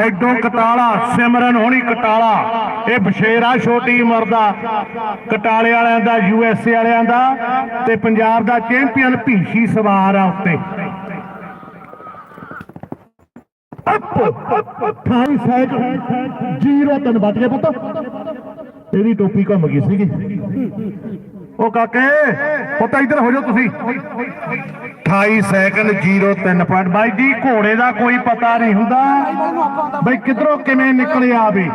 Ado ਕਟਾਲਾ, ਸਿਮਰਨ ਹੋਣੀ ਕਟਾਲਾ। ਇਹ ਬਸ਼ੇਰਾ ਛੋਟੀ ਉਮਰ ਦਾ। ਕਟਾਲੇ ਵਾਲਿਆਂ ਦਾ ਯੂਐਸਏ ਵਾਲਿਆਂ ਦਾ ਤੇ ਪੰਜਾਬ ਦਾ ਚੈਂਪੀਅਨ ਭੀਸ਼ੀ ਸਵਾਰ ਆ ਉੱਤੇ। ਅਠਾਈ ਸਾਈਕਲ ਜੀਰੋ ਤਿੰਨ ਵੱਜ ਗਏ ਪੁੱਤ। ਇਹਦੀ ਟੋਪੀ ਘੁੰਮ ਗਈ ਸੀਗੀ। ਉਹ ਕਾਕੇ, ਪੁੱਤ ਇੱਧਰ ਹੋ ਜਾਓ ਤੁਸੀਂ। 28 ਸੈਕਿੰਡ 03 ਪੁਆਇੰਟ ਬਾਈ ਜੀ, ਘੋੜੇ ਦਾ ਕੋਈ ਪਤਾ ਨਹੀਂ ਹੁੰਦਾ। ਬਈ ਕਿਧਰੋਂ ਕਿਵੇਂ ਨਿਕਲ ਆਵੇ?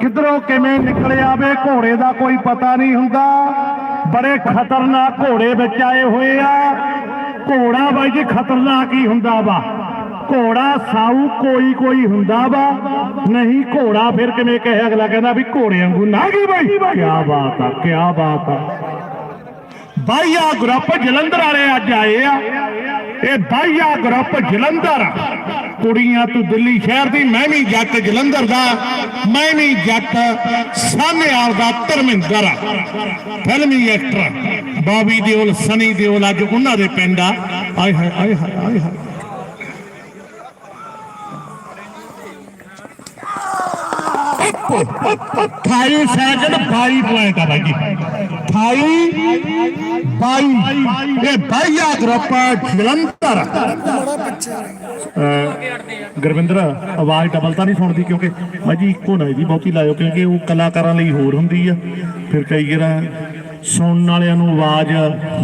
ਕਿਧਰੋਂ ਕਿਵੇਂ ਨਿਕਲ ਆਵੇ? ਘੋੜੇ ਦਾ ਕੋਈ ਪਤਾ ਨਹੀਂ ਹੁੰਦਾ। ਬੜੇ ਖਤਰਨਾਕ ਘੋੜੇ ਵਿੱਚ ਆਏ ਹੋਏ ਆ। ਘੋੜਾ ਬਾਈ ਜੀ, ਖਤਰਨਾਕ ਹੀ ਹੁੰਦਾ ਵਾ। ਘੋੜਾ ਸਾਊ ਕੋਈ ਕੋਈ ਹੁੰਦਾ ਵਾ। ਨਹੀਂ, ਘੋੜਾ ਫਿਰ ਕਿਵੇਂ ਕਹੇ ਅਗਲਾ ਕਹਿੰਦਾ ਵੀ ਘੋੜੇ ਵਾਂਗੂ ਨਾ ਗਈ ਬਾਈ। ਕੀ ਬਾਤ ਆ ਕੀ ਬਾਤ ਆ। ਬਾਈਆ ਗਰੁੱਪ ਜਲੰਧਰ ਵਾਲੇ ਅੱਜ ਆਏ ਆ। ਇਹ ਬਾਈਆ ਗਰੁੱਪ ਜਲੰਧਰ। ਕੁੜੀਆਂ ਤੂੰ ਦਿੱਲੀ ਸ਼ਹਿਰ ਦੀ, ਮੈਂ ਵੀ ਜੱਟ ਜਲੰਧਰ ਦਾ। ਮੈਂ ਵੀ ਜੱਟ ਸਾਹਨੇਵਾਲ ਦਾ ਧਰਮਿੰਦਰ। ਫਿਲਮੀ ਐਕਟਰ ਬਾਬੀ ਦਿਓਲ, ਸਨੀ ਦਿਓਲ ਅੱਜ ਉਹਨਾਂ ਦੇ ਪਿੰਡ ਆ। ਆਏ ਹਾਏ ਆਏ ਹਾਏ ਆਏ ਹਾਏ। 28 ਸੈਕਿੰਡ 22 ਪੁਆਇੰਟ ਆ ਬਾਈ। ਜੀ 28 22 ਇਹ ਬਾਈਆ ਗਰੁੱਪ ਜਲੰਧਰ। ਗੁਰਵਿੰਦਰ, ਆਵਾਜ਼ ਡਬਲ ਤਾਂ ਨਹੀਂ ਸੁਣਦੀ ਕਿਉਂਕਿ ਮੈਂ ਇੱਕੋ ਨਾ ਜੀ ਬਹੁਤੀ ਲਾਇਓ, ਕਿਉਂਕਿ ਉਹ ਕਲਾਕਾਰਾਂ ਲਈ ਹੋਰ ਹੁੰਦੀ ਆ। ਫਿਰ ਕਈ ਵਾਰ ਸੁਣਨ ਵਾਲਿਆਂ ਨੂੰ ਆਵਾਜ਼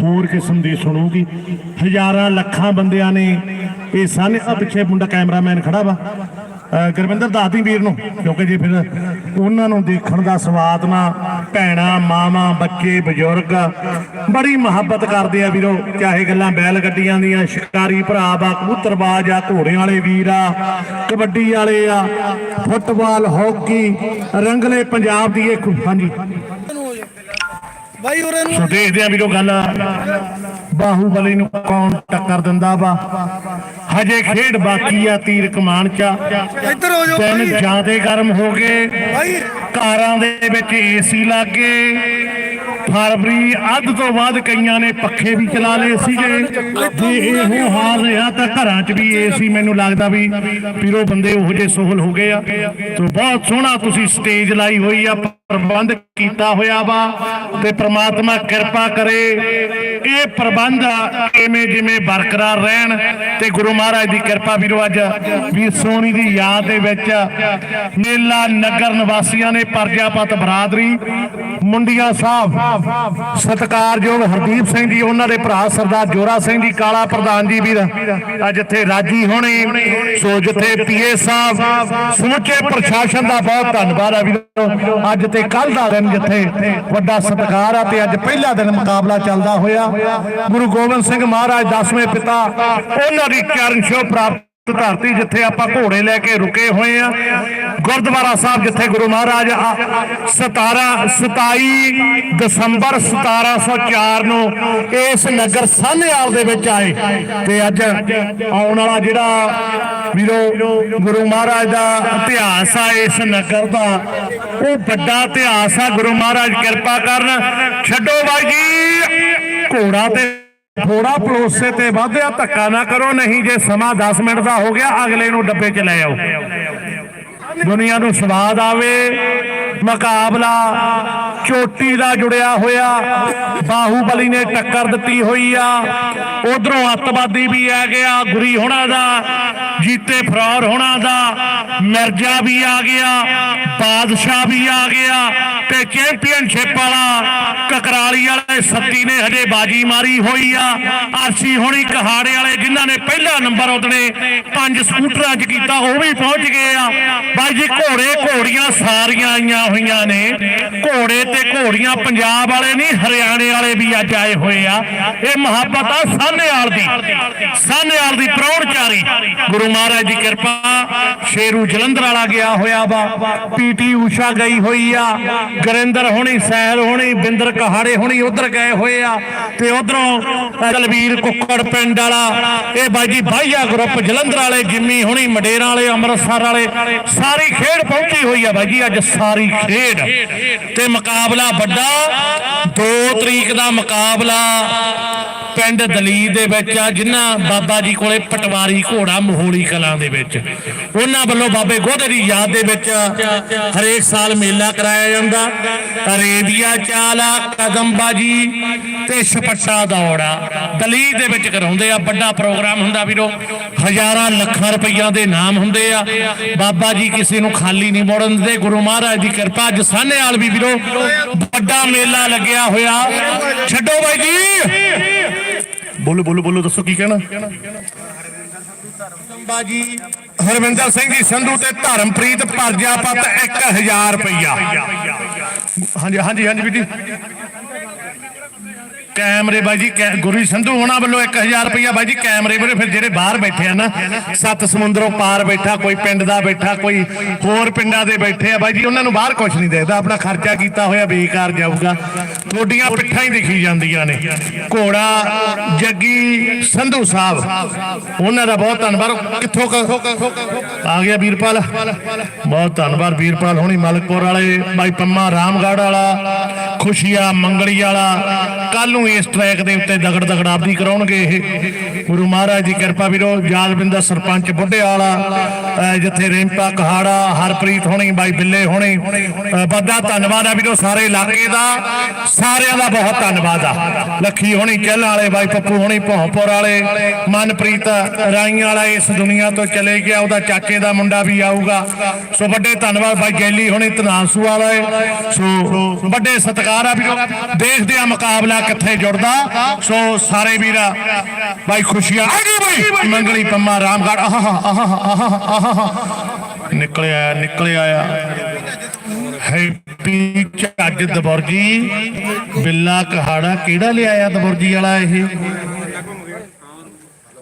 ਹੋਰ ਕਿਸਮ ਦੀ ਸੁਣੂਗੀ। ਹਜ਼ਾਰਾਂ ਲੱਖਾਂ ਬੰਦਿਆਂ ਨੇ ਇਹ ਸਾਨੇ ਆ ਪਿੱਛੇ ਮੁੰਡਾ ਕੈਮਰਾਮੈਨ ਖੜਾ ਵਾ। ਗੁਰਵਿੰਦਰ ਦੱਸਦੀ ਵੀਰ ਨੂੰ ਕਿਉਂਕਿ ਜੇ ਫਿਰ ਉਹਨਾਂ ਨੂੰ ਦੇਖਣ ਦਾ ਸਵਾਦ ਨਾ ਭੈਣਾ ਮਾਵਾਂ ਬੱਚੇ ਬਜ਼ੁਰਗ ਬੜੀ ਮੁਹੱਬਤ ਕਰਦੇ ਆ ਵੀਰੋ ਚਾਹੇ ਗੱਲਾਂ ਬੈਲ ਗੱਡੀਆਂ ਦੀਆਂ ਸ਼ਿਕਾਰੀ ਭਰਾ ਵਾ ਕਬੂਤਰਬਾਜ਼ ਆ ਘੋੜਿਆਂ ਵਾਲੇ ਵੀਰ ਆ ਕਬੱਡੀ ਵਾਲੇ ਆ ਫੁੱਟਬਾਲ ਹਾਕੀ ਰੰਗਲੇ ਪੰਜਾਬ ਦੀ ਇੱਕ ਹਾਂਜੀ। ਬਾਈ ਉਰੇ ਨੂੰ ਸੋ ਦੇਖਦੇ ਆ ਵੀਰੋ ਗੱਲ। ਬਾਹੂਬਲੀ ਨੂੰ ਕੌਣ ਟੱਕਰ ਦਿੰਦਾ ਵਾ? ਹਜੇ ਖੇਡ ਬਾਕੀ ਆ ਤੀਰ ਕਮਾਨ ਚ। ਇੱਧਰ ਹੋ ਜਾਓ ਦਿਨ ਜ਼ਿਆਦੇ ਗਰਮ ਹੋ ਗਏ। ਕਾਰਾਂ ਦੇ ਵਿੱਚ ਏਸੀ ਲੱਗੇ। ਫਰਵਰੀ ਅੱਧ ਤੋਂ ਬਾਅਦ ਕਈਆਂ ਨੇ ਪੱਖੇ ਵੀ ਚਲਾ ਲਏ ਸੀਗੇ। ਜੇ ਇਹੋ ਹਾਲ ਰਿਹਾ ਤਾਂ ਘਰਾਂ 'ਚ ਵੀ ਏਸੀ ਮੈਨੂੰ ਲੱਗਦਾ ਵੀ ਪੀਰੋ ਬੰਦੇ ਉਹੋ ਜਿਹੇ ਸੋਹਲ ਹੋ ਗਏ ਆ। ਤੋਂ ਬਹੁਤ ਸੋਹਣਾ ਤੁਸੀਂ ਸਟੇਜ ਲਾਈ ਹੋਈ ਆ। ਪ੍ਰਬੰਧ ਕੀਤਾ ਹੋਇਆ ਵਾ ਤੇ ਪ੍ਰਮਾਤਮਾ ਕਿਰਪਾ ਕਰੇ ਇਹ ਪ੍ਰਬੰਧ ਐਵੇਂ ਜਿਵੇਂ ਬਰਕਰਾਰ ਰਹਿਣ ਤੇ ਗੁਰੂ ਮਹਾਰਾਜ ਦੀ ਕਿਰਪਾ ਵੀਰੋ ਅੱਜ ਵੀਰ ਸੋਹਣੀ ਦੀ ਯਾਦ ਦੇ ਵਿੱਚ ਮੇਲਾ ਨਗਰ ਨਿਵਾਸੀਆਂ ਨੇ ਪਰਜਾਪਤ ਬਰਾਦਰੀ ਮੁੰਡੀਆਂ ਸਾਹਿਬ ਸਤਿਕਾਰਯੋਗ ਹਰਦੀਪ ਸਿੰਘ ਜੀ, ਉਹਨਾਂ ਦੇ ਭਰਾ ਸਰਦਾਰ ਜੋਰਾ ਸਿੰਘ ਜੀ, ਕਾਲਾ ਪ੍ਰਧਾਨ ਜੀ ਵੀਰ, ਅੱਜ ਇੱਥੇ ਰਾਜੀ ਹੋਣੇ। ਸੋ ਜਿੱਥੇ ਪੀਏ ਸਾਹਿਬ ਸਮੁੱਚੇ ਪ੍ਰਸ਼ਾਸਨ ਦਾ ਬਹੁਤ ਧੰਨਵਾਦ ਆ ਵੀਰੋ। ਅੱਜ ਤੇ ਕੱਲ ਦਾ ਦਿਨ ਜਿੱਥੇ ਵੱਡਾ ਸਤਿਕਾਰ ਆ ਤੇ ਅੱਜ ਪਹਿਲਾ ਦਿਨ ਮੁਕਾਬਲਾ ਚੱਲਦਾ ਹੋਇਆ। ਗੁਰੂ ਗੋਬਿੰਦ ਸਿੰਘ ਮਹਾਰਾਜ, ਦਸਵੇਂ ਪਿਤਾ, ਉਹਨਾਂ ਦੀ ਚਰਨ ਛੋਹ ਪ੍ਰਾਪਤ ਧਰਤੀ ਜਿੱਥੇ ਆਪਾਂ ਘੋੜੇ ਲੈ ਕੇ ਰੁਕੇ ਹੋਏ ਆ, ਗੁਰਦੁਆਰਾ ਸਾਹਿਬ ਜਿੱਥੇ ਗੁਰੂ ਮਹਾਰਾਜ 17 27 ਦਸੰਬਰ 1704 ਨੂੰ ਇਸ ਨਗਰ ਸਾਹਨੇਵਾਲ ਦੇ ਵਿੱਚ ਆਏ। ਤੇ ਅੱਜ ਆਉਣ ਵਾਲਾ ਜਿਹੜਾ ਵੀਰੋ ਗੁਰੂ ਮਹਾਰਾਜ ਦਾ ਇਤਿਹਾਸ ਆ, ਇਸ ਨਗਰ ਦਾ, ਉਹ ਵੱਡਾ ਇਤਿਹਾਸ ਆ। ਗੁਰੂ ਮਹਾਰਾਜ ਕਿਰਪਾ ਕਰਨ, ਛੱਡੋ ਬਾਈ ਜੀ, ਘੋੜਾ ਤੇ ਥੋੜਾ ਪਲੋਸੇ ਤੇ ਵਾਧਿਆ, ਧੱਕਾ ਨਾ ਕਰੋ, ਨਹੀਂ ਜੇ ਸਮਾਂ 10 ਮਿੰਟ ਦਾ ਹੋ ਗਿਆ, ਅਗਲੇ ਨੂੰ ਡੱਬੇ 'ਚ ਲੈ ਆਓ। ਦੁਨੀਆ ਨੂੰ ਸਵਾਦ ਆਵੇ, ਮੁਕਾਬਲਾ ਚੋਟੀ ਦਾ ਜੁੜਿਆ ਹੋਇਆ, ਬਾਹੂਬਲੀ ਨੇ ਟੱਕਰ ਦਿੱਤੀ ਹੋਈ ਆ, ਉਧਰੋਂ ਅੱਤਵਾਦੀ ਵੀ ਆ ਗਿਆ, ਗੁਰੀ ਹੋਣਾ ਦਾ ਜੀਤੇ ਫਰੌਰ ਹੋਣਾ ਦਾ ਮਿਰਜ਼ਾ ਵੀ ਆ ਗਿਆ, ਬਾਦਸ਼ਾਹ ਵੀ ਆ ਗਿਆ ਤੇ ਚੈਂਪੀਅਨਸ਼ਿਪ ਵਾਲਾ ਕਕਰਾਲੀ ਵਾਲੇ ਸੱਤੀ ਨੇ ਹਜੇ ਬਾਜੀ ਮਾਰੀ ਹੋਈ ਆ। ਆਰਸੀ ਹੋਣੀ ਕਹਾੜੇ ਵਾਲੇ ਜਿਨ੍ਹਾਂ ਨੇ ਪਹਿਲਾ ਨੰਬਰ ਉਹਨੇ ਪੰਜ ਸਕੂਟਰਾਂ 'ਚ ਕੀਤਾ, ਉਹ ਵੀ ਪਹੁੰਚ ਗਏ ਆ। ਬਾਈ ਜੀ, ਘੋੜੇ ਘੋੜੀਆਂ ਸਾਰੀਆਂ ਆਈਆਂ ਹੋਈਆਂ ਨੇ। ਘੋੜੇ ਤੇ ਘੋੜੀਆਂ ਪੰਜਾਬ ਵਾਲੇ ਨਹੀਂ, ਹਰਿਆਣੇ ਵਾਲੇ ਵੀ ਅੱਜ ਆਏ ਹੋਏ ਆ। ਇਹ ਮੁਹੱਬਤ ਆ ਸਾਨੇਵਾਲ ਦੀ। ਸਾਨੇਵਾਲ ਦੀ ਪ੍ਰੌਣਚਾਰੀ ਗੁਰੂ ਮਹਾਰਾਜ ਦੀ ਕਿਰਪਾ, ਸ਼ੇਰੂ ਜਲੰਧਰ ਵਾਲਾ ਗਿਆ ਹੋਇਆ ਵਾ ਪੀਟੀ ਊਸ਼ਾ ਗਈ ਹੋਈ ਆ, ਗਰਿੰਦਰ ਹੋਣੀ ਸੈਲ ਹੋਣੀ, ਬਿੰਦਰ ਕਹਾੜੇ ਹੋਣੀ ਉਧਰ ਗਏ ਹੋਏ ਆ, ਤੇ ਉਧਰੋਂ ਦਲਵੀਰ ਕੁੱਕੜ ਪਿੰਡ ਵਾਲਾ, ਇਹ ਬਾਈ ਜੀ ਬਾਈਆ ਗਰੁੱਪ ਜਲੰਧਰ ਵਾਲੇ, ਜਿੰਮੀ ਹੋਣੀ, ਮਡੇਰਾਂ ਵਾਲੇ, ਅੰਮ੍ਰਿਤਸਰ ਵਾਲੇ, ਸਾਰੀ ਖੇਡ ਪਹੁੰਚੀ ਹੋਈ ਆ ਬਾਈ ਜੀ, ਅੱਜ ਸਾਰੀ ਖੇਡ। ਤੇ ਮੁਕਾਬਲਾ ਵੱਡਾ 2 ਤਰੀਕ ਦਾ ਮੁਕਾਬਲਾ ਪਿੰਡ ਦਲੀਦ ਦੇ ਵਿੱਚ ਆ, ਜਿੰਨਾ ਬਾਬਾ ਜੀ ਕੋਲੇ ਪਟਵਾਰੀ ਘੋੜਾ ਮੋਹਲੀ ਕਲਾਂ ਦੇ ਵਿੱਚ। ਉਹਨਾਂ ਵੱਲੋਂ ਬਾਬੇ ਗੋਧੇ ਦੀ ਯਾਦ ਦੇ ਵਿੱਚ ਹਰੇਕ ਸਾਲ ਮੇਲਾ ਕਰਾਇਆ ਜਾਂਦਾ। ਰੇਡੀਆ ਚਾਲਾ ਕਦਮਬਾਜੀ ਤੇ ਛਪੱਟਾ ਦੌੜਾ। ਦਲੀਦ ਦੇ ਵਿੱਚ ਕਰਾਉਂਦੇ ਆ, ਵੱਡਾ ਪ੍ਰੋਗਰਾਮ ਹੁੰਦਾ ਵੀਰੋ। ਹਜ਼ਾਰਾਂ ਲੱਖਾਂ ਰੁਪਈਆ ਦੇ ਨਾਮ ਹੁੰਦੇ ਆ। ਬਾਬਾ ਜੀ ਕਿਸੇ ਨੂੰ ਖਾਲੀ ਨਹੀਂ ਮੋੜਨ ਦੇ ਗੁਰੂ ਮਹਾਰਾਜ ਦੀ ਕਿਰਪਾ ਅੱਜ ਸਾਹਨੇਵਾਲ ਵੀ ਵੀਰੋ, ਵੱਡਾ ਮੇਲਾ ਲੱਗਿਆ ਹੋਇਆ। ਛੱਡੋ ਬਾਈ ਜੀ। ਬੋਲੋ ਬੋਲੋ ਬੋਲੋ, ਦੱਸੋ ਕੀ ਕਹਿਣਾ? ਬਾਜੀ। ਹਰਵਿੰਦਰ ਸਿੰਘ ਜੀ, ਸੰਧੂ ਤੇ ਧਰਮਪ੍ਰੀਤ ਪਰਜਾਪਤ 1000 ਰੁਪਇਆ ਹਾਂਜੀ ਹਾਂਜੀ ਹਾਂਜੀ ਵੀਰ ਜੀ। ਕੈਮਰੇ ਬਾਈ ਜੀ ਗੁਰੂ ਸੰਧੂ ਹੋਣਾ ਵੱਲੋਂ 1000 ਰੁਪਇਆ ਬਾਈ ਜੀ ਕੈਮਰੇ ਵੀਰੇ ਫਿਰ ਜਿਹੜੇ ਬਾਹਰ ਬੈਠੇ ਆ ਨਾ, ਸੱਤ ਸਮੁੰਦਰੋਂ ਪਾਰ ਬੈਠਾ, ਕੋਈ ਪਿੰਡ ਦਾ ਬੈਠਾ, ਕੋਈ ਹੋਰ ਪਿੰਡਾਂ ਦੇ ਬੈਠੇ ਆ ਬਾਈ ਜੀ ਉਹਨਾਂ ਨੂੰ ਬਾਹਰ ਕੁਝ ਨਹੀਂ ਦੇਖਦਾ, ਆਪਣਾ ਖਰਚਾ ਕੀਤਾ ਹੋਇਆ ਬੇਕਾਰ ਜਾਊਗਾ। ਤੁਹਾਡੀਆਂ ਪਿੱਠਾਂ ਹੀ ਦਿਖੀ ਜਾਂਦੀਆਂ ਨੇ। ਘੋੜਾ, ਜੱਗੀ, ਸੰਧੂ ਸਾਹਿਬ, ਉਹਨਾਂ ਦਾ ਬਹੁਤ ਧੰਨਵਾਦ। ਕਿੱਥੋਂ ਆ ਗਿਆ ਵੀਰਪਾਲ। ਬਹੁਤ ਧੰਨਵਾਦ ਵੀਰਪਾਲ ਹੋਣੀ, ਮਲਕਪੁਰ ਵਾਲੇ, ਬਾਈ ਪੰਮਾ ਰਾਮਗੜ ਵਾਲਾ, ਖੁਸ਼ੀਆ ਮੰਗਲੀ ਵਾਲਾ ਕੱਲ ਨੂੰ ਇਸ ਟਰੈਕ ਦੇ ਉੱਤੇ ਦਗੜ ਦਗੜ ਆਪਦੀ ਕਰਾਉਣਗੇ ਇਹ। ਗੁਰੂ ਮਹਾਰਾਜ ਦੀ ਕਿਰਪਾ ਵੀਰੋ ਯਾਦਵਿੰਦਰ ਸਰਪੰਚ ਬੁੱਢੇ ਵਾਲਾ ਜਿੱਥੇ ਰਿੰਪਾ ਕਹਾੜਾ, ਹਰਪ੍ਰੀਤ ਹੋਣੀ, ਬਾਈ ਬਿੱਲੇ ਹੋਣੀ, ਅਹ ਵੱਡਾ ਧੰਨਵਾਦ ਆ ਵੀਰੋ ਸਾਰੇ ਇਲਾਕੇ ਦਾ। ਸਾਰਿਆਂ ਦਾ ਬਹੁਤ ਧੰਨਵਾਦ ਆ। ਲੱਖੀ ਹੋਣੀ ਚੱਲ ਵਾਲੇ, ਬਾਈ ਪੱਪੂ ਹੋਣੀ ਭੌਂਪੁਰ ਵਾਲੇ, ਮਨਪ੍ਰੀਤ ਰਾਈਆਂ ਵਾਲਾ ਇਸ ਦੁਨੀਆ ਤੋਂ ਚਲੇ ਗਿਆ, ਉਹਦਾ ਚਾਚੇ ਦਾ ਮੁੰਡਾ ਵੀ ਆਊਗਾ। ਸੋ ਵੱਡੇ ਧੰਨਵਾਦ ਬਾਈ ਗੈਲੀ ਹੋਣੀ ਤਨਾਸੂ ਵਾਲਾ ਸੋ ਵੱਡੇ ਸਤਿਕਾਰ ਆ ਵੀਰੋ। ਦੇਖਦੇ ਆ ਮੁਕਾਬਲਾ ਕਿੱਥੇ ਜੁੜਦਾ। ਸੋ ਸਾਰੇ ਵੀਰਾ ਬਾਈ ਖੁਸ਼ੀਆਂ। ਆ ਗਈ ਬਾਈ। ਮੰਗਲੀ ਪੰਮਾ ਰਾਮਗੜ। ਆਹ ਆਹ ਆਹ ਆਹ ਨਿਕਲਿਆ ਨਿਕਲਿਆ ਆ। ਹੈਪੀ ਚੱਜ ਦਬੁਰਜੀ ਬਿੱਲਾ ਕਹਾੜਾ ਕਿਹੜਾ ਲਿਆਇਆ ਦਬੁਰਜੀ ਵਾਲਾ ਇਹ?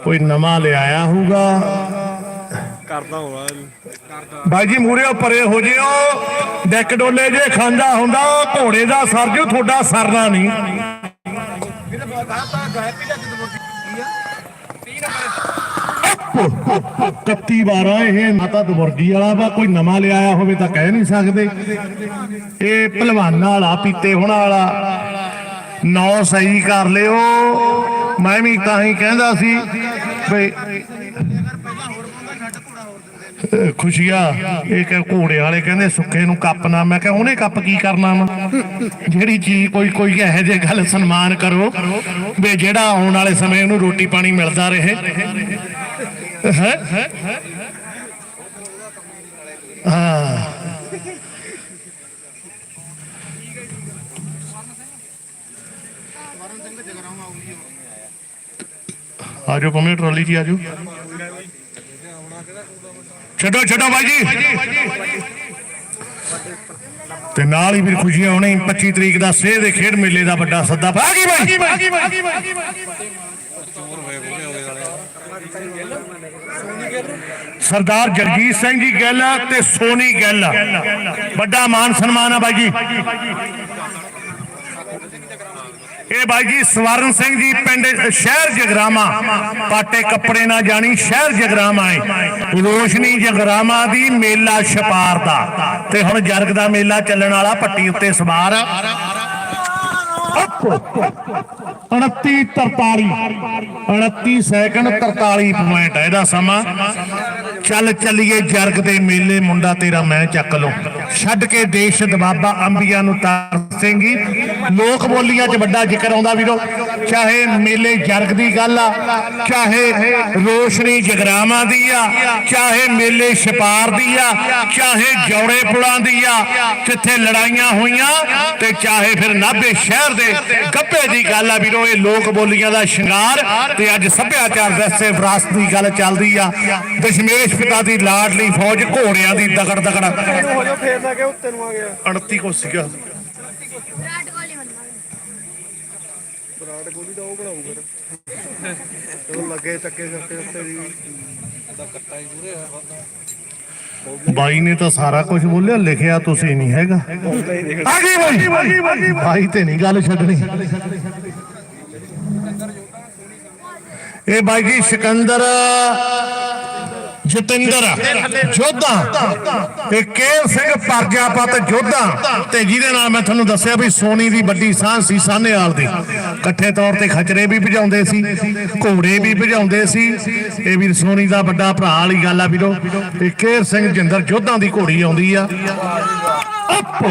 ਕੋਈ ਨਵਾਂ ਲਿਆਇਆ ਹੋਊਗਾ। ਕਰਦਾ ਹੋਣਾ ਬਾਈ ਜੀ ਮੂਰੇ ਪਰੇ ਹੋ ਜਿਓ। ਡੈਕ ਡੋਲੇ ਜੇ ਖਾਂਦਾ ਹੁੰਦਾ ਘੋੜੇ ਦਾ ਸਰ ਜਿਓ ਤੁਹਾਡਾ ਸਰਨਾ ਨਹੀਂ। ਕੱਤੀ 12 ਇਹ ਮਾਤਾ ਦਵਰਜੀ ਵਾਲਾ ਵਾ, ਕੋਈ ਨਵਾਂ ਲਿਆਇਆ ਹੋਵੇ ਤਾਂ ਕਹਿ ਨਹੀਂ ਸਕਦੇ। ਇਹ ਪਹਿਲਵਾਨਾਂ ਵਾਲਾ ਪੀਤੇ ਹੋਣਾ ਵਾਲਾ। ਨੌ ਸਹੀ ਕਰ ਲਿਓ। ਮੈਂ ਵੀ ਤਾਂ ਹੀ ਕਹਿੰਦਾ ਸੀ, ਬਈ ਖੁਸ਼ੀਆ। ਇਹ ਕਿ ਘੋੜੇ ਵਾਲੇ ਕਹਿੰਦੇ, ਸੁੱਖੇ ਨੂੰ ਕੱਪ ਨਾ। ਮੈਂ ਕਿਹਾ ਉਹਨੇ ਕੱਪ ਕੀ ਕਰਨਾ ਵਾ? ਜਿਹੜੀ ਚੀਜ਼ ਕੋਈ ਕੋਈ ਇਹੋ ਜਿਹੇ ਗੱਲ ਸਨਮਾਨ ਕਰੋ ਵੀ ਜਿਹੜਾ ਆਉਣ ਵਾਲੇ ਸਮੇਂ ਨੂੰ ਰੋਟੀ ਪਾਣੀ ਮਿਲਦਾ ਰਹੇ। ਹੈ? ਹਾਂ। ਆਜੋ ਪੰਮੇ ਟਰਾਲੀ ਜੀ ਆਜੋ। ਛੱਡੋ ਛੱਡੋ ਬਾਈ ਜੀ ਤੇ ਨਾਲ ਹੀ ਫਿਰ ਖੁਸ਼ੀਆਂ ਹੋਣੀ 25 ਤਰੀਕ ਦਾ ਸੇਹ ਦੇ ਖੇਡ ਮੇਲੇ ਦਾ ਵੱਡਾ ਸੱਦਾ। ਪਾ ਗਈ ਬਾਈ। ਸਰਦਾਰ ਜਗਜੀਤ ਸਿੰਘ ਜੀ ਗਿੱਲ ਤੇ ਸੋਨੀ ਗਿੱਲ ਵੱਡਾ ਮਾਨ ਸਨਮਾਨ ਆ ਬਾਈ ਜੀ। ਇਹ ਬਾਈ ਜੀ ਸਵਰਨ ਸਿੰਘ ਜੀ ਪਿੰਡ ਸ਼ਹਿਰ ਜਗਰਾਮਾ। ਪਾਟੇ ਕੱਪੜੇ ਨਾ ਜਾਣੀ ਸ਼ਹਿਰ ਜਗਰਾਮਾ ਹੈ ਰੋਸ਼ਨੀ ਜਗਰਾਮਾ ਦੀ ਮੇਲਾ ਛਪਾਰ ਦਾ। ਤੇ ਹੁਣ ਜਰਗ ਦਾ ਮੇਲਾ ਚੱਲਣ ਵਾਲਾ ਪੱਟੀ ਉੱਤੇ ਸਵਾਰ। 29 43 29 ਸੈਕਿੰਡ 43 ਪੁਆਇੰਟ ਹੈ ਇਹਦਾ ਸਮਾਂ। ਚੱਲ ਚੱਲੀਏ ਜਰਗ ਦੇ ਮੇਲੇ, ਮੁੰਡਾ ਤੇਰਾ ਮੈਂ ਚੱਕ ਲਉ ਛੱਡ ਕੇ ਦੇਸ਼ ਦਬਾਬਾ ਅੰਬੀਆਂ ਨੂੰ ਤਾਰ ਸਿੰਘੀ। ਲੋਕ ਬੋਲੀਆਂ 'ਚ ਵੱਡਾ ਜ਼ਿਕਰ ਆਉਂਦਾ ਵੀਰੋ। ਚਾਹੇ ਮੇਲੇ ਜਰਗ ਦੀ ਗੱਲ ਆ ਚਾਹੇ ਰੋਸ਼ਨੀ ਜਗਰਾਵਾਂ ਦੀ ਆ ਚਾਹੇ ਮੇਲੇ ਛਪਾਰ ਦੀ ਆ ਚਾਹੇ ਜੌੜੇ ਪੁਲਾਂ ਦੀ ਆ ਜਿੱਥੇ ਲੜਾਈਆਂ ਹੋਈਆਂ ਤੇ ਚਾਹੇ ਫਿਰ ਨਾਭੇ ਸ਼ਹਿਰ ਦੇ ਗੱਭੇ ਦੀ ਗੱਲ ਆ ਵੀਰੋ ਇਹ ਲੋਕ ਬੋਲੀਆਂ ਦਾ ਸ਼ਿੰਗਾਰ ਤੇ ਅੱਜ ਸੱਭਿਆਚਾਰ ਦਸਤੇ ਵਿਰਾਸਤ ਦੀ ਗੱਲ ਚੱਲਦੀ ਆ। ਦਸ਼ਮੇਸ਼ ਪਿਤਾ ਦੀ ਲਾਡਲੀ ਫੌਜ ਘੋੜਿਆਂ ਦੀ ਦਗੜ ਦਗੜ ਹੋ ਜਾ ਫੇਰ ਨਾ ਕਿ ਉੱਤੇ ਨੂੰ ਆ ਗਿਆ। 38 ਕੋ ਸੀਗਾ। ਉਹ ਬਣਾਉ ਫਿਰ। ਉਹ ਲੱਗੇ ਚੱਕੇ ਚੱਕੇ ਉੱਤੇ ਵੀ ਬਾਈ ਨੇ ਤਾਂ ਸਾਰਾ ਕੁਝ ਬੋਲਿਆ ਲਿਖਿਆ ਤੁਸੀਂ ਨਹੀਂ ਹੈਗਾ। ਆ ਗਈ ਬਾਈ। ਬਾਈ ਤੇ ਨਹੀਂ ਗੱਲ ਛੱਡਣੀ। ਇਹ ਬਾਈ ਜੀ ਸਿਕੰਦਰ ਜਤਿੰਦਰ, ਜੋਧਾ। ਤੇ ਕੇਰ ਸਿੰਘ ਪਰਜਾਪਤ ਜੋਧਾ। ਤੇ ਜਿਹਦੇ ਨਾਲ ਮੈਂ ਤੁਹਾਨੂੰ ਦੱਸਿਆ ਵੀ ਸੋਨੀ ਦੀ ਵੱਡੀ ਸਾਂਝ ਸੀ ਸਾਹਨੇਵਾਲ ਦੀ। ਇਕੱਠੇ ਤੌਰ ਤੇ ਖਚਰੇ ਵੀ ਭਜਾਉਂਦੇ ਸੀ, ਘੋੜੇ ਵੀ ਭਜਾਉਂਦੇ ਸੀ। ਇਹ ਵੀ ਸੋਨੀ ਦਾ ਵੱਡਾ ਭਰਾ ਵਾਲੀ ਗੱਲ ਆ ਵੀਰੋ। ਤੇ ਕੇਰ ਸਿੰਘ ਜਿੰਦਰ ਜੋਧਾ ਦੀ ਘੋੜੀ ਆਉਂਦੀ ਆ। ਅਪ।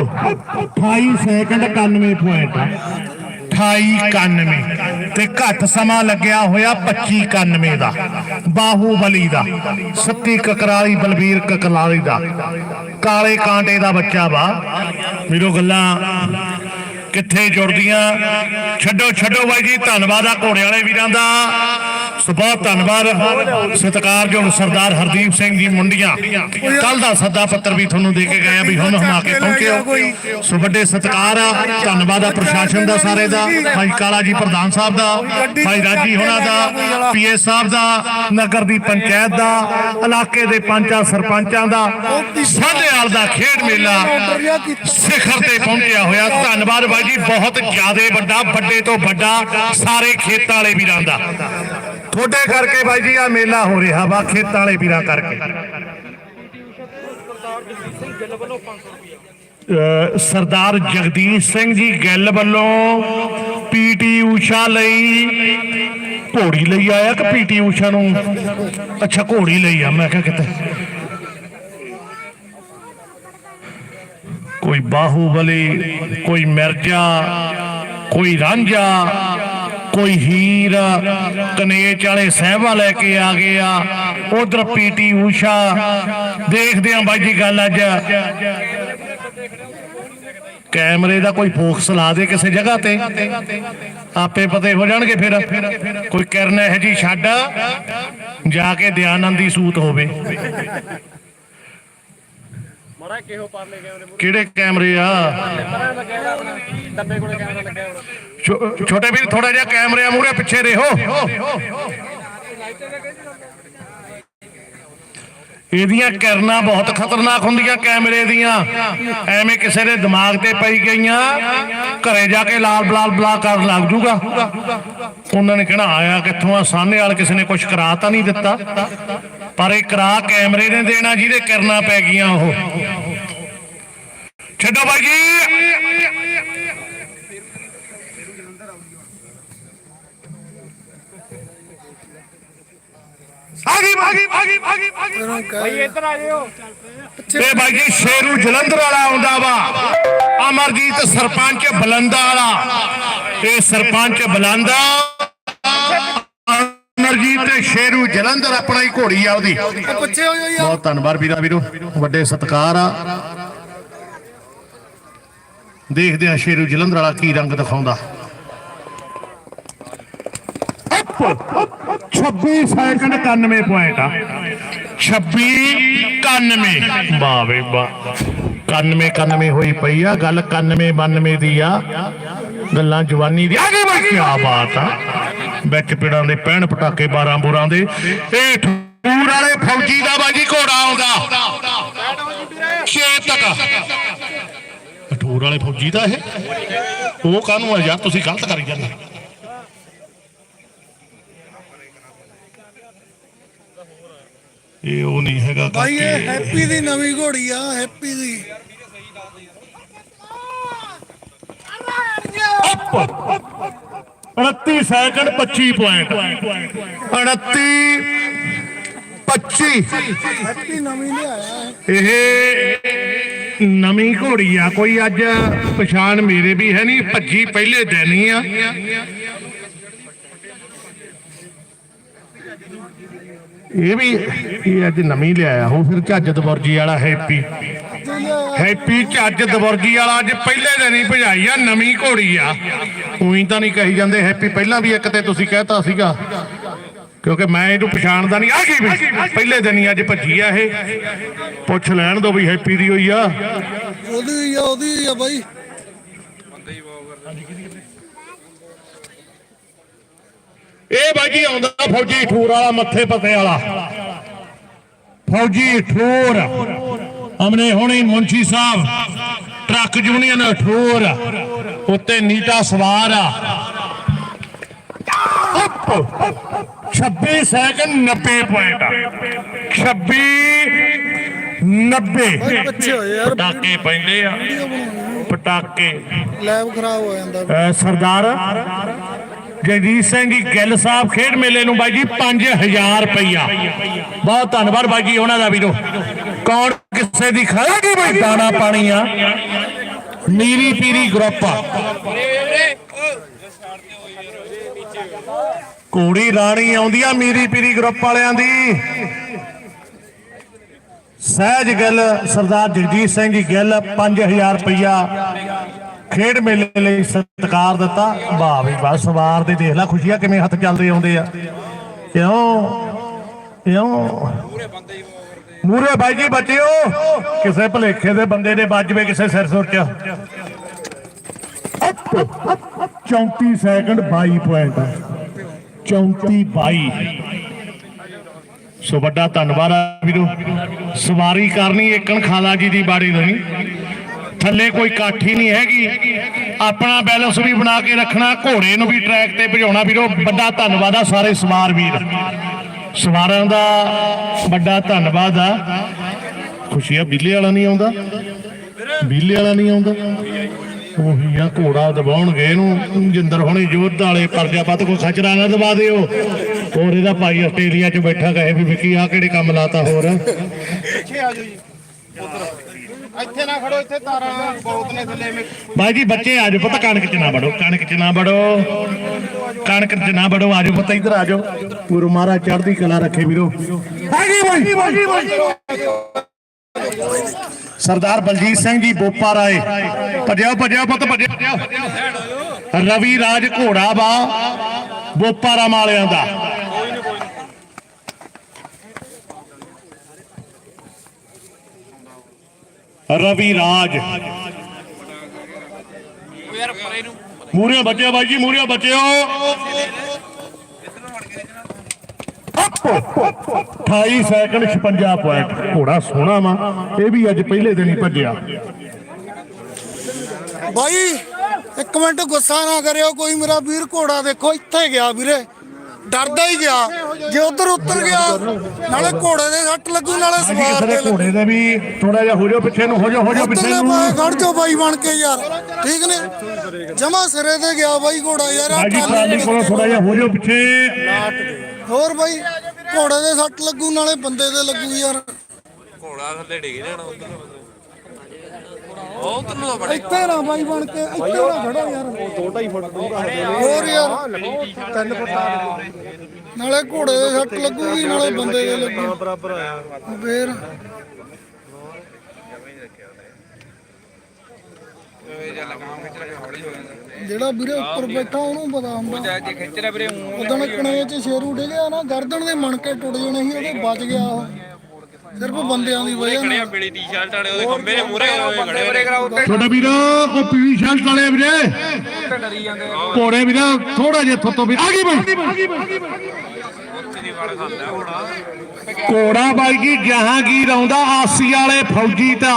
28 ਸੈਕਿੰਡ 91 ਪੁਆਇੰਟ 2891 ਤੇ ਘੱਟ ਸਮਾਂ ਲੱਗਿਆ ਹੋਇਆ 2591 ਦਾ, ਬਾਹੂਬਲੀ ਦਾ, ਸੱਤੀ ਕਕਰਾਲੀ, ਬਲਬੀਰ ਕਕਲਾਲੀ ਦਾ, ਕਾਲੇ ਕਾਂਟੇ ਦਾ ਬੱਚਾ ਵਾ। ਵੀਰੋ ਗੱਲਾਂ ਕਿੱਥੇ ਜੁੜਦੀਆਂ? ਛੱਡੋ ਛੱਡੋ ਬਾਈ ਜੀ, ਧੰਨਵਾਦ ਆ ਘੋੜੇ ਵਾਲੇ ਵੀਰਾਂ ਦਾ। ਸੋ ਬਹੁਤ ਧੰਨਵਾਦ। ਸਤਿਕਾਰਯੋਗ ਸਰਦਾਰ ਹਰਦੀਪ ਸਿੰਘ ਜੀ ਮੁੰਡੀਆਂ। ਕੱਲ ਦਾ ਸੱਦਾ ਪੱਤਰ ਵੀ ਤੁਹਾਨੂੰ ਦੇ ਕੇ ਗਏ ਆ ਵੀ ਹੁਣ ਹਮਾ ਕੇ ਪਹੁੰਚੇ ਸੋ ਵੱਡੇ ਸਤਿਕਾਰ ਆ, ਧੰਨਵਾਦ ਆ ਪ੍ਰਸ਼ਾਸਨ ਦਾ ਸਾਰੇ ਦਾ, ਭਾਈ ਕਾਲਾ ਜੀ ਪ੍ਰਧਾਨ ਸਾਹਿਬ ਦਾ, ਭਾਈ ਰਾਜੀ ਹੋਣਾ ਦਾ ਪੀਏ ਸਾਹਿਬ ਦਾ, ਨਗਰ ਦੀ ਪੰਚਾਇਤ ਦਾ, ਇਲਾਕੇ ਦੇ ਪੰਚਾਂ, ਸਰਪੰਚਾਂ ਦਾ ਸਾਧੇਵਾਲ ਦਾ ਖੇਡ ਮੇਲਾ ਸਿਖਰ ਤੇ ਪਹੁੰਚਿਆ ਹੋਇਆ। ਧੰਨਵਾਦ ਬਾਈ ਜੀ ਬਹੁਤ ਜ਼ਿਆਦਾ ਵੱਡਾ, ਵੱਡੇ ਤੋਂ ਵੱਡਾ ਸਾਰੇ ਖੇਤਾਂ ਵਾਲੇ ਵੀਰਾਂ ਦਾ। ਤੁਹਾਡੇ ਕਰਕੇ ਬਾਈ ਜੀ, ਆ ਮੇਲਾ ਹੋ ਰਿਹਾ ਵਾ, ਖੇਤਾਂ ਵਾਲੇ ਵੀਰਾਂ ਕਰਕੇ। ਅਹ ਸਰਦਾਰ ਜਗਦੀਸ਼ ਸਿੰਘ ਜੀ ਗਿੱਲ ਵੱਲੋਂ ਪੀਟੀ ਊਸ਼ਾ ਲਈ ਘੋੜੀ ਲਈ ਆਇਆ ਕਿ ਪੀਟੀ ਊਸ਼ਾ ਨੂੰ? ਅੱਛਾ, ਘੋੜੀ ਲਈ ਆ, ਮੈਂ ਕਿਹਾ ਕਿਤੇ। ਕੋਈ ਬਾਹੂਬਲੀ, ਕੋਈ ਮਿਰਜ਼ਾ, ਕੋਈ ਰਾਂਝਾ, ਕੋਈ ਹੀਰ ਕਨੇਚ ਵਾਲੇ ਸਹਿਬਾ ਲੈ ਕੇ ਆ ਗਏ ਆ। ਉਧਰ ਪੀਟੀ ਊਸ਼ਾ, ਦੇਖਦੇ ਆ ਬਾਈ ਜੀ ਗੱਲ ਅੱਜ। ਕੈਮਰੇ ਦਾ ਕੋਈ ਫੋਕਸ ਲਾ ਦੇ ਕਿਸੇ ਜਗ੍ਹਾ ਤੇ। ਆਪੇ ਪਤੇ ਹੋ ਜਾਣਗੇ ਫਿਰ। ਕੋਈ ਕਿਰਨ ਇਹ ਜੀ ਛੱਡ, ਜਾ ਕੇ ਦਿਆਨੰਦੀ ਸੂਤ ਹੋਵੇ। ਕਿਹੜੇ ਕੈਮਰੇ ਆ? ਛੋ- ਛੋਟੇ ਵੀਰ ਥੋੜਾ ਜਿਹਾ ਕੈਮਰਿਆਂ ਮੂਹਰੇ ਪਿੱਛੇ ਰਹੋ ਇਹਦੀਆਂ ਕਿਰਨਾਂ ਬਹੁਤ ਖਤਰਨਾਕ ਹੁੰਦੀਆਂ ਕੈਮਰੇ ਦੀਆਂ। ਐਵੇਂ ਕਿਸੇ ਦੇ ਦਿਮਾਗ ਤੇ ਪਈ ਗਈਆਂ ਘਰੇ ਜਾ ਕੇ ਲਾਲ ਬਲਾਲ ਬਲਾ ਕਰਨ ਲੱਗ ਜੂਗਾ। ਉਹਨਾਂ ਨੇ ਕਹਿਣਾ ਆਇਆ ਕਿੱਥੋਂ ਆ? ਸਾਹਨੇ ਵਾਲ ਕਿਸੇ ਨੇ ਕੁਝ ਕਰਾ ਤਾਂ ਨਹੀਂ ਦਿੱਤਾ। ਪਰ ਇਹ ਕਰਾ ਕੈਮਰੇ ਨੇ ਦੇਣਾ ਜਿਹਦੇ ਕਿਰਨਾਂ ਪੈ ਗਈਆਂ ਉਹ। ਛੱਡੋ ਬਾਈ ਜੀ। ਆਗੀ ਭਾਗੀ ਭਾਗੀ ਭਾਗੀ ਭਾਗੀ ਭਾਈ ਇੱਧਰ ਆ ਜਿਓ। ਬਾਈ ਜੀ ਸ਼ੇਰੂ ਜਲੰਧਰ ਵਾਲਾ ਆਉਂਦਾ ਵਾ। ਅਮਰਜੀਤ ਸਰਪੰਚ ਬਲੰਦਾ ਵਾਲਾ। ਇਹ ਸਰਪੰਚ ਬਲੰਦਾ। ਸ਼ੇਰੂ ਜਲੰਧਰ ਆਪਣਾ ਹੀ ਘੋੜੀ ਆ ਉਹਦੀ। ਬਹੁਤ ਧੰਨਵਾਦ ਵੀਰਾ ਵੀਰੋ ਵੱਡੇ ਸਤਿਕਾਰ ਆ। ਦੇਖਦੇ ਆ ਸ਼ੇਰੂ ਜਲੰਧਰ ਵਾਲਾ ਕੀ ਰੰਗ ਦਿਖਾਉਂਦਾ। 26 ਸੈਕਿੰਡ 91 ਪੁਆਇੰਟ ਆ। 26 91 ਵਾਹ ਵੇ ਵਾਹ 91 91 ਹੋਈ ਪਈ ਆ। ਗੱਲ 91 92 ਦੀ ਆ। ਗੱਲਾਂ ਜਵਾਨੀ ਦੀ। ਆ ਗਈ ਕੀ ਬਾਤ ਆ। ਵਿੱਚ ਪਿੜਾਂ ਦੇ ਪੈਣ ਪਟਾਕੇ 12 ਬੋਰਾਂ ਦੇ। ਇਹ ਠੂਰ ਵਾਲੇ ਫੌਜੀ ਦਾ ਬਾਜੀ ਘੋੜਾ ਆਉਂਦਾ। ਚੇਤਕ ਠੂਰ ਵਾਲੇ ਫੌਜੀ ਦਾ ਇਹ। ਉਹ ਕਾਹਨੂੰ ਆ ਯਾਰ ਤੁਸੀਂ ਗਲਤ ਕਰੀ ਜਾਂਦੇ। ਇਹ ਉਹ ਨਹੀਂ ਹੈਗਾ ਭਾਈ ਇਹ। ਹੈਪੀ ਦੀ ਨਵੀਂ ਘੋੜੀ ਆ ਹੈਪੀ ਦੀ। 29 ਸੈਕਿੰਡ 25 ਪੁਆਇੰਟ 29 25 ਨਵੀਂ ਇਹ ਨਵੀਂ ਘੋੜੀ ਆ। ਕੋਈ ਅੱਜ ਪਛਾਣ ਮੇਰੇ ਵੀ ਹੈ ਨਹੀਂ। ਭੱਜੀ ਪਹਿਲੇ ਦਿਨ ਹੀ ਆ। ਇਹ ਵੀ ਇਹ ਅੱਜ ਨਵੀਂ ਲਿਆਇਆ ਹੋ ਫਿਰ ਝੱਜ ਦਬੁਰਜੀ ਵਾਲਾ ਹੈਪੀ। ਹੈਪੀ ਝੱਜ ਦਬੁਰਜੀ ਵਾਲਾ ਅੱਜ ਪਹਿਲੇ ਦਿਨ ਹੀ ਭਜਾਈ ਆ, ਨਵੀਂ ਘੋੜੀ ਆ। ਉਹੀ ਤਾਂ ਨਹੀਂ ਕਹੀ ਜਾਂਦੇ, ਹੈਪੀ ਪਹਿਲਾਂ ਵੀ ਇੱਕ ਤੇ ਤੁਸੀਂ ਕਹਿਤਾ ਸੀਗਾ। ਕਿਉਂਕਿ ਮੈਂ ਇਹਨੂੰ ਪਛਾਣਦਾ ਨਹੀਂ, ਆ ਗਈ ਪਹਿਲੇ ਦਿਨ ਹੀ ਅੱਜ ਭੱਜੀ ਆ ਇਹ। ਪੁੱਛ ਲੈਣ ਦੋ ਵੀ ਹੈਪੀ ਦੀ ਹੋਈ ਆ। ਉਹਦੀ ਆ ਉਹਦੀ ਆ ਬਾਈ। ਇਹ ਬਾਜੀ ਆਉਂਦਾ ਫੌਜੀ ਠੂਰ ਵਾਲਾ ਮੱਥੇ ਪਤੇ ਵਾਲਾ। ਫੌਜੀ ਠੂਰ। ਹਮਨੇ ਹੁਣੇ ਮੁੰਸ਼ੀ ਸਾਹਿਬ ਟਰੱਕ ਯੂਨੀਅਨ ਠੂਰ। ਉੱਤੇ ਨੀਟਾ ਸਵਾਰ ਆ। 26 ਸੈਕਿੰਡ 90 ਪੁਆਇੰਟ 26 90 ਬੱਚੇ ਹੋਏ ਯਾਰ। ਪਟਾਕੇ ਪੈਂਦੇ ਆ। ਪਟਾਕੇ। ਲੈਬ ਖਰਾਬ ਹੋ ਜਾਂਦਾ। ਸਰਦਾਰ ਜਗਜੀਤ ਸਿੰਘ ਜੀ ਗਿੱਲ ਸਾਹਿਬ ਖੇਡ ਮੇਲੇ ਨੂੰ ਬਾਈ ਜੀ 5000 ਰੁਪਈਆ। ਬਹੁਤ ਧੰਨਵਾਦ ਬਾਈ ਜੀ ਉਹਨਾਂ ਦਾ ਵੀਰੋ ਕੌਣ ਕਿਸੇ ਦੀ ਖਾਏਗੀ ਬਈ ਦਾਣਾ ਪਾਣੀ ਆ। ਨੀਰੀ ਪੀਰੀ ਗਰੁੱਪ ਕੋੜੀ ਰਾਣੀ ਆਉਂਦੀ ਆ ਮੀਰੀ ਪੀਰੀ ਗਰੁੱਪ ਵਾਲਿਆਂ ਦੀ। ਸਹਿਜ ਗਿੱਲ ਸਰਦਾਰ ਜਗਜੀਤ ਸਿੰਘ ਜੀ ਗਿੱਲ 5000 ਰੁਪਈਆ। ਖੇਡ ਮੇਲੇ ਲਈ ਸਤਿਕਾਰ ਦਿੱਤਾ। ਵਾਹ ਵੀ ਵਾਹ, ਸਵਾਰ ਦੇ ਦੇਖ ਲੈ, ਖੁਸ਼ੀਆਂ ਕਿਵੇਂ ਹੱਥ ਚੱਲਦੇ ਆਉਂਦੇ ਆ। ਕਿਉਂ? ਕਿਉਂ? ਮੂਰੇ ਬਾਈ ਜੀ ਬੱਚਿਓ, ਕਿਸੇ ਭਲੇਖੇ ਦੇ ਬੰਦੇ ਦੇ ਵੱਜਵੇ ਕਿਸੇ ਸਿਰ ਸੁਰ ਚ। 34 ਸੈਕਿੰਡ 22 ਪੁਆਇੰਟ 34 22 ਸੋ ਵੱਡਾ ਧੰਨਵਾਦ ਆ ਵੀਰੋ। ਸਵਾਰੀ ਕਰਨੀ ਏਕਣ ਖਾਲਾ ਜੀ ਦੀ ਬਾੜੀ ਨਹੀਂ ਥੱਲੇ ਕੋਈ ਕਾਠੀ ਨਹੀਂ ਹੈਗੀ। ਆਪਣਾ ਬੈਲੈਂਸ ਵੀ ਬਣਾ ਕੇ ਰੱਖਣਾ, ਘੋੜੇ ਨੂੰ ਵੀ ਟਰੈਕ ਤੇ ਭਜਾਉਣਾ ਵੀਰੋ, ਵੱਡਾ ਧੰਨਵਾਦ ਆ ਸਾਰੇ ਸਵਾਰ ਵੀਰ। ਸਵਾਰਾਂ ਦਾ ਵੱਡਾ ਧੰਨਵਾਦ ਆ। ਖੁਸ਼ੀ ਆ, ਬਿੱਲੇ ਵਾਲਾ ਨਹੀਂ ਆਉਂਦਾ? ਬਿੱਲੇ ਵਾਲਾ ਨਹੀਂ ਆਉਂਦਾ? ਉਹੀ ਆ, ਘੋੜਾ ਦਬਾਉਣਗੇ ਇਹਨੂੰ। ਜਿੰਦਰ ਹੋਣੀ ਜੋਧ ਵਾਲੇ ਪਰਜਾਪਤ ਕੋਈ ਖਚਰਾ ਨਾ ਦਬਾ ਦਿਓ। ਹੋਰ ਇਹਦਾ ਭਾਈ ਆਸਟ੍ਰੇਲੀਆ 'ਚ ਬੈਠਾ ਕਹੇ ਵੀ ਵਿੱਕੀ ਆ ਕਿਹੜੇ ਕੰਮ ਲਾਤਾ ਹੋਰ? ਪਿੱਛੇ ਆ ਜਾਓ ਜੀ। ਇੱਥੇ ਨਾ ਖੜੋ, ਇੱਥੇ ਤਾਰਾਂ ਬਹੁਤ ਨੇ ਥੱਲੇ ਮੇ ਜੀ, ਬੱਚੇ ਆ ਪੁੱਤ, ਕਣਕ 'ਚ ਨਾ ਵੜੋ, ਕਣਕ 'ਚ ਨਾ ਵੜੋ। ਕਣਕ 'ਚ ਨਾ ਵੜੋ, ਆ ਪੁੱਤ, ਇੱਧਰ ਆ ਗੁਰੂ ਮਹਾਰਾਜ ਚੜ੍ਹਦੀ ਕਲਾ ਰੱਖੇ ਵੀਰੋ। ਹੈਗੀ ਬਾਈ ਸਰਦਾਰ ਬਲਜੀਤ ਸਿੰਘ ਜੀ, ਬੋਪਾ ਰਾਏ। ਭੱਜਿਓ ਭੱਜਿਓ ਪੁੱਤ ਭੱਜਿਓ ਰਵੀ ਰਾਜ ਘੋੜਾ ਵਾ ਬੋਪਾਰਾ ਵਾਲਿਆਂ ਦਾ। ਰਵੀ ਰਾਜ। ਮੂਰਿਆ ਬੱਚਿਓ ਬਾਈ ਜੀ ਮੂਰਿਆ ਬੱਚਿਓ। 28 ਸੈਕਿੰਡ 56 ਪੁਆਇੰਟ ਘੋੜਾ ਸੋਹਣਾ ਵਾ। ਇਹ ਵੀ ਅੱਜ ਪਹਿਲੇ ਦਿਨ ਹੀ ਭੱਜਿਆ। ਬਾਈ, ਇੱਕ ਮਿੰਟ ਗੁੱਸਾ ਨਾ ਕਰਿਓ। ਕੋਈ ਮੇਰਾ ਵੀਰ ਘੋੜਾ ਦੇਖੋ, ਇੱਥੇ ਗਿਆ ਵੀਰੇ। ਡਰਦਾ ਹੀ ਗਿਆ। ਜੇ ਉਧਰ ਉਤਰ ਗਿਆ ਨਾਲੇ ਘੋੜੇ ਦੇ ਸੱਟ ਲੱਗੂ ਨਾਲੇ ਹਾਂਜੀ ਸਵਾਰ ਦੇ ਘੋੜੇ ਦੇ ਵੀ ਥੋੜਾ ਜਿਹਾ ਹੋ ਜਾਓ ਪਿੱਛੇ ਨੂੰ ਹੋ ਜਾਓ ਹੋ ਜਾਓ ਪਿੱਛੇ ਨੂੰ। ਪਾਏ ਖੜ ਜਾਓ ਬਾਈ ਬਣ ਕੇ ਯਾਰ ਠੀਕ ਨੇ? ਜਮਾ ਸਿਰੇ ਤੇ ਗਿਆ ਬਾਈ ਘੋੜਾ ਯਾਰ ਆਹ ਬਾਜੀ ਟਰਾਲੀ ਟਰਾਲੀ ਕੋਲੋਂ ਥੋੜਾ ਜਿਹਾ ਹੋ ਜਾਓ ਪਿੱਛੇ। ਹੋਰ ਬਾਈ ਘੋੜੇ ਦੇ ਸੱਟ ਲੱਗੂ ਨਾਲੇ ਬੰਦੇ ਦੇ ਲੱਗੂ ਯਾਰ। ਘੋੜਾ ਥੱਲੇ ਡਿੱਗ ਜਾਣਾ ਉਧਰ। ਉਧਰ ਨੂੰ ਤਾਂ ਬੜੇ ਇੱਥੇ ਨਾ ਬਾਈ ਬਣ ਕੇ ਇੱਥੇ ਨਾ ਖੜੋ ਯਾਰ। ਦੋ ਢਾਈ ਫੁੱਟ ਦੂਗਾ ਹੋਰ ਯਾਰ ਤਿੰਨ ਫੁੱਟ ਨਾਲੇ ਘੋੜੇ ਦੇ ਸੱਟ ਲੱਗੂਗੀ ਨਾਲੇ ਬੰਦੇ ਦੇ ਲੱਗੂ। ਬਰਾਬਰ ਆਇਆ ਫੇਰ। ਜਿਹੜਾ ਵੀਰੇ ਉੱਪਰ ਬੈਠਾ ਉਹਨੂੰ ਪਤਾ ਹੁੰਦਾ। ਜੇ ਖਿੱਚ ਰਿਹਾ ਵੀਰੇ ਉਦੋਂ ਕਣੇ ਚ ਸ਼ੇਰੂ ਡਿੱਗਿਆ ਨਾ ਗਰਦਨ ਦੇ ਮਣਕੇ ਟੁੱਟ ਜਾਣੇ ਸੀ ਉਹਦੇ ਬਚ ਗਿਆ ਉਹ। ਸਿਰਫ ਬੰਦਿਆਂ ਦੀ ਵਜ੍ਹਾ ਖੜਿਆ ਨਾਲ। ਪੀਲੀ ਟੀ-ਸ਼ਰਟ ਵਾਲੇ ਉਹਦੇ ਖੰਬੇ ਦੇ ਮੂਰੇ ਖੜੇ ਹੋਏ ਨੇ ਛੋਟਾ ਵੀਰੋ, ਉਹ ਪੀਲੀ ਸ਼ਰਟ ਵਾਲੇ ਵੀਰੇ। ਘੋੜੇ ਵੀਰੇ ਥੋੜਾ ਜਿਹਾ ਥੋਤੋ ਵੀ ਆ ਗਈ ਬਾਈ। ਘੋੜਾ ਬਾਈ ਜੀ ਜਹਾਂਗੀਰ ਆਉਂਦਾ ਆਸੀ ਵਾਲੇ ਫੌਜੀ ਦਾ,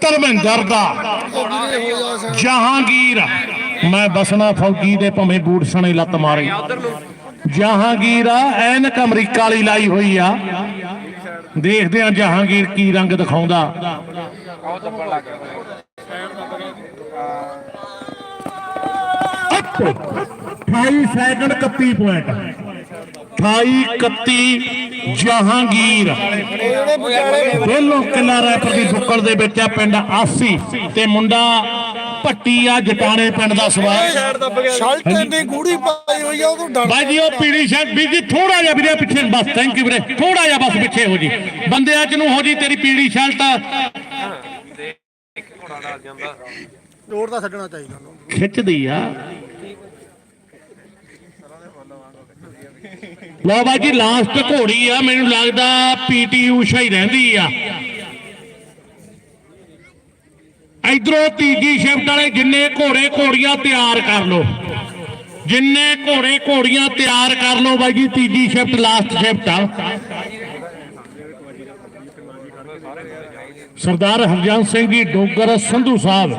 ਧਰਮਿੰਦਰ ਦਾ। ਵੀਰੇ ਹੋ ਜਾ ਸਕਦਾ ਜਹਾਂਗੀਰ, ਮੈਂ ਬਸਣਾ ਫੌਜੀ ਦੇ ਭਵੇਂ ਬੂਟ ਸਣੇ ਲੱਤ ਮਾਰੀ। ਜਹਾਂਗੀਰ ਆ ਐਨਕ ਅਮਰੀਕਾ ਵਾਲੀ ਲਾਈ ਹੋਈ ਆ। ਦੇਖਦੇ ਆ ਜਹਾਂਗੀਰ ਕੀ ਰੰਗ ਦਿਖਾਉਂਦਾ। Up 28 second 31 point 28 31 Jahangir. ਪਹਿਲੋਂ ਕਿਲਾ ਰੈਪਰ ਦੀ ਬੁੱਕਲ ਦੇ ਵਿੱਚ ਆ ਪਿੰਡ ਆਸੀ ਤੇ ਮੁੰਡਾ ਭੱਟੀ ਆ ਜਟਾਣੇ ਪਿੰਡ ਦਾ ਸਵਾਲ। ਸ਼ਰਟ ਇੰਨੀ ਗੂੜੀ ਪਾਈ ਹੋਈ ਆ ਉਹ ਤੋਂ ਡਰ ਬਾਈ ਜੀ ਉਹ ਪੀੜੀ ਸ਼ਰਟ ਵੀਰ ਜੀ ਥੋੜਾ ਜਿਹਾ ਵੀਰੇ ਪਿੱਛੇ ਬਸ ਥੈਂਕ ਯੂ ਵੀਰੇ। ਥੋੜਾ ਜਿਹਾ ਬਸ ਪਿੱਛੇ ਹੋ ਜੀ। ਬੰਦਿਆਂ ਚ ਨੂੰ ਹੋ ਜੀ ਤੇਰੀ ਪੀੜੀ ਸ਼ਰਟ। ਜ਼ੋਰ ਦਾ ਛੱਡਣਾ ਚਾਹੀਦਾ। ਉਹਨੂੰ। ਖਿੱਚਦੀ ਆ। ਲਓ ਬਾਈ ਜੀ ਲਾਸਟ ਘੋੜੀ ਆ ਮੈਨੂੰ ਲੱਗਦਾ ਪੀਟੀ ਊਸ਼ਾ ਹੀ ਰਹਿੰਦੀ ਆ। ਇਧਰੋਂ ਤੀਜੀ ਸ਼ਿਫਟ ਵਾਲੇ ਜਿੰਨੇ ਘੋੜੇ ਘੋੜੀਆਂ ਤਿਆਰ ਕਰ ਲਓ। ਜਿੰਨੇ ਘੋੜੇ ਘੋੜੀਆਂ ਤਿਆਰ ਕਰ ਲਓ ਬਾਈ ਜੀ, ਤੀਜੀ ਸ਼ਿਫਟ ਲਾਸਟ ਸ਼ਿਫਟ ਆ। ਸਰਦਾਰ ਹਰਜਨ ਸਿੰਘ ਜੀ, ਡੋਗਰ ਸੰਧੂ ਸਾਹਿਬ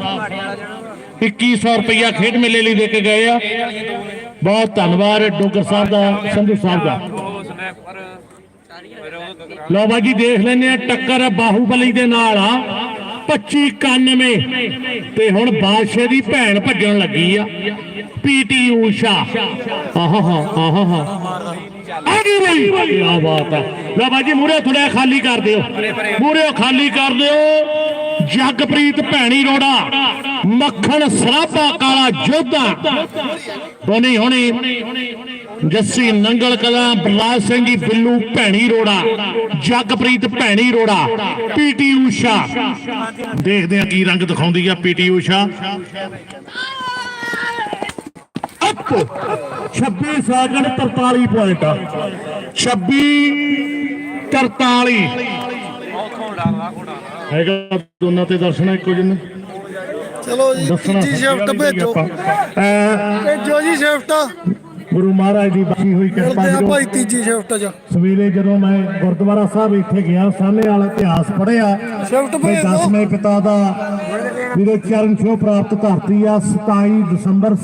2100 ਰੁਪਇਆ ਖੇਡ ਮੇਲੇ ਲਈ ਦੇ ਕੇ ਗਏ ਆ। ਬਹੁਤ ਧੰਨਵਾਦ ਡੋਗਰ ਸਾਹਿਬ ਦਾ, ਸੰਧੂ ਸਾਹਿਬ ਦਾ। ਉਹ ਬਾਈ ਜੀ, ਦੇਖ ਲੈਨੇ ਆ ਟੱਕਰ ਬਾਹੂਬਲੀ ਦੇ ਨਾਲ ਆ। 25 91 ਤੇ ਹੁਣ ਬਾਦਸ਼ਾਹ ਦੀ ਭੈਣ ਭੱਜਣ ਲੱਗੀ ਆ ਪੀਟੀ ਊਸ਼ਾ। ਆਹਾ ਹਾ ਆਹਾ ਹਾ ਆ ਗਈ ਬਈ ਕੀ ਬਾਤ ਆ। ਲਓ ਬਾਜੀ ਮੂਰੇ ਥੋੜਾ ਖਾਲੀ ਕਰ ਦਿਓ। ਮੂਰੇ ਖਾਲੀ ਕਰ ਦਿਓ। ਜਗਪ੍ਰੀਤ ਭੈਣੀ ਰੋੜਾ, ਮੱਖਣ ਸਰਾਭਾ ਕਾਲਾ ਜੋਧਾ। ਹੋਣੀ ਹੋਣੀ। ਜੱਸੀ ਨੰਗਲ ਕਲਾਂ ਬਲਰਾਜ ਸਿੰਘ ਜੀ ਬਿੱਲੂ ਭੈਣੀ ਰੋੜਾ ਜਗਪ੍ਰੀਤ ਭੈਣੀ ਰੋੜਾ ਪੀਟੀ ਊਸ਼ਾ। ਦੇਖਦੇ ਆ ਕੀ ਰੰਗ ਦਿਖਾਉਂਦੀ ਆ P T Usha. Up! 26 second 43 point 26 43 ਉੱਥੋਂ ਡਾਲਾ ਘੋੜਾ ਹੈਗਾ ਦੋਨਾਂ ਤੇ ਦਰਸ਼ਨ ਇੱਕੋ ਜਿੰਨੇ। ਚਲੋ ਜੀ ਤੀਜੀ ਸ਼ਿਫਟ ਭੇਜੋ। ਭੇਜੋ ਜੀ ਸ਼ਿਫਟ ਗੁਰੂ ਮਹਾਰਾਜ ਦੀ ਬਖਸ਼ੀ ਹੋਈ ਕਿਰਪਾ ਜਦੋਂ ਭਾਈ ਤੀਜੀ ਸ਼ਿਫਟ 'ਚ। ਸਵੇਰੇ ਜਦੋਂ ਮੈਂ ਗੁਰਦੁਆਰਾ ਸਾਹਿਬ ਇੱਥੇ ਗਿਆ ਸਾਹਮਣੇ ਵਾਲਾ ਇਤਿਹਾਸ ਪੜਿਆ ਸ਼ਿਫਟ ਭੇਜ ਦਸਵੇਂ ਪਿਤਾ ਦਾ ਵੀਰੇ ਚਰਨ ਛੋਹ ਪ੍ਰਾਪਤ ਧਰਤੀ ਆ 27 ਦਸੰਬਰ